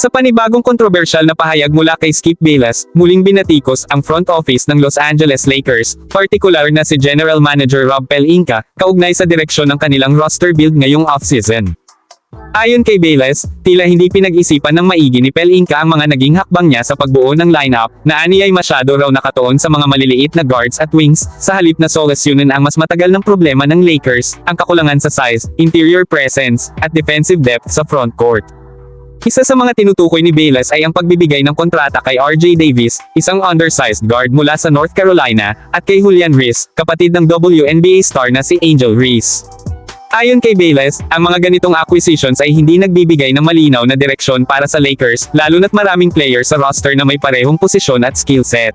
Sa panibagong kontrobersyal na pahayag mula kay Skip Bayless, muling binatikos ang front office ng Los Angeles Lakers, partikular na si General Manager Rob Pelinka, kaugnay sa direksyon ng kanilang roster build ngayong offseason. Ayon kay Bayless, tila hindi pinag-isipan ng maigi ni Pelinka ang mga naging hakbang niya sa pagbuo ng lineup, na ani ay masyado raw nakatuon sa mga maliliit na guards at wings, sa halip na solusyonan ang mas matagal ng problema ng Lakers, ang kakulangan sa size, interior presence, at defensive depth sa front court. Isa sa mga tinutukoy ni Bayless ay ang pagbibigay ng kontrata kay RJ Davis, isang undersized guard mula sa North Carolina, at kay Julian Reese, kapatid ng WNBA star na si Angel Reese. Ayon kay Bayless, ang mga ganitong acquisitions ay hindi nagbibigay ng malinaw na direksyon para sa Lakers, lalo na't maraming players sa roster na may parehong posisyon at skill set.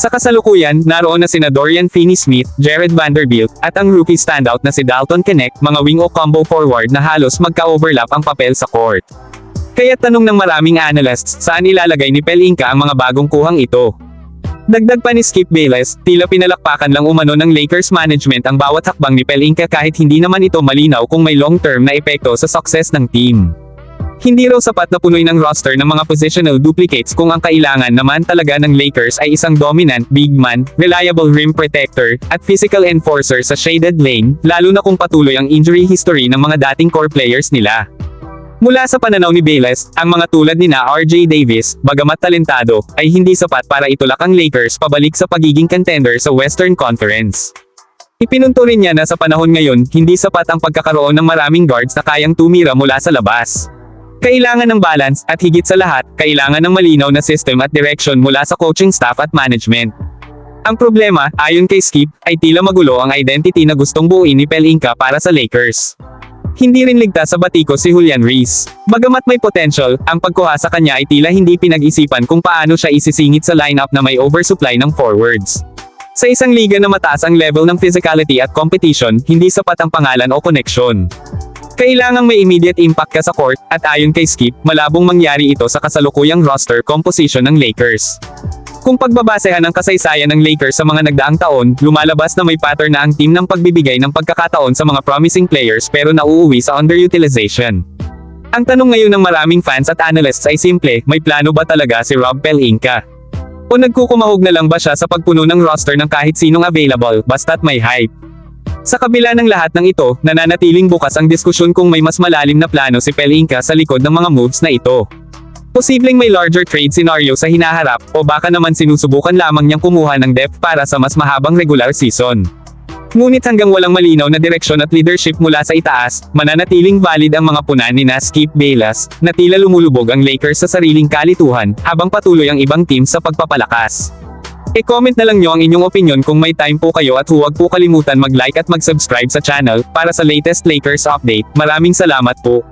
Sa kasalukuyan, naroon na sina Dorian Finney-Smith, Jared Vanderbilt, at ang rookie standout na si Dalton Connect, mga wing o combo forward na halos magka-overlap ang papel sa court. Kaya tanong ng maraming analysts, saan ilalagay ni Pelinka ang mga bagong kuhang ito? Dagdag pa ni Skip Bayless, tila pinalakpakan lang umano ng Lakers management ang bawat hakbang ni Pelinka kahit hindi naman ito malinaw kung may long-term na epekto sa success ng team. Hindi raw sapat na punoy ng roster ng mga positional duplicates kung ang kailangan naman talaga ng Lakers ay isang dominant big man, reliable rim protector, at physical enforcer sa shaded lane, lalo na kung patuloy ang injury history ng mga dating core players nila. Mula sa pananaw ni Bayless, ang mga tulad ni na RJ Davis, bagamat talentado, ay hindi sapat para itulak ang Lakers pabalik sa pagiging contender sa Western Conference. Ipinunto rin niya na sa panahon ngayon, hindi sapat ang pagkakaroon ng maraming guards na kayang tumira mula sa labas. Kailangan ng balance, at higit sa lahat, kailangan ng malinaw na system at direction mula sa coaching staff at management. Ang problema, ayon kay Skip, ay tila magulo ang identity na gustong buuin ni Pelinka para sa Lakers. Hindi rin ligtas sa batiko si Julian Reese. Bagamat may potential, ang pagkuha sa kanya ay tila hindi pinag-isipan kung paano siya isisingit sa lineup na may oversupply ng forwards. Sa isang liga na mataas ang level ng physicality at competition, hindi sapat ang pangalan o koneksyon. Kailangang may immediate impact ka sa court, at ayon kay Skip, malabong mangyari ito sa kasalukuyang roster composition ng Lakers. Kung pagbabasehan ang kasaysayan ng Lakers sa mga nagdaang taon, lumalabas na may pattern na ang team ng pagbibigay ng pagkakataon sa mga promising players pero nauuwi sa underutilization. Ang tanong ngayon ng maraming fans at analysts ay simple, may plano ba talaga si Rob Pelinka? O nagkukumahog na lang ba siya sa pagpuno ng roster ng kahit sinong available, basta't may hype? Sa kabila ng lahat ng ito, nananatiling bukas ang diskusyon kung may mas malalim na plano si Pelinka sa likod ng mga moves na ito. Posibleng may larger trade scenario sa hinaharap, o baka naman sinusubukan lamang niyang kumuha ng depth para sa mas mahabang regular season. Ngunit hanggang walang malinaw na direksyon at leadership mula sa itaas, mananatiling valid ang mga punan ni na Skip Bayless, na tila lumulubog ang Lakers sa sariling kalituhan, habang patuloy ang ibang teams sa pagpapalakas. E-comment na lang nyo ang inyong opinion kung may time po kayo at huwag po kalimutan mag-like at mag-subscribe sa channel, para sa latest Lakers update. Maraming salamat po.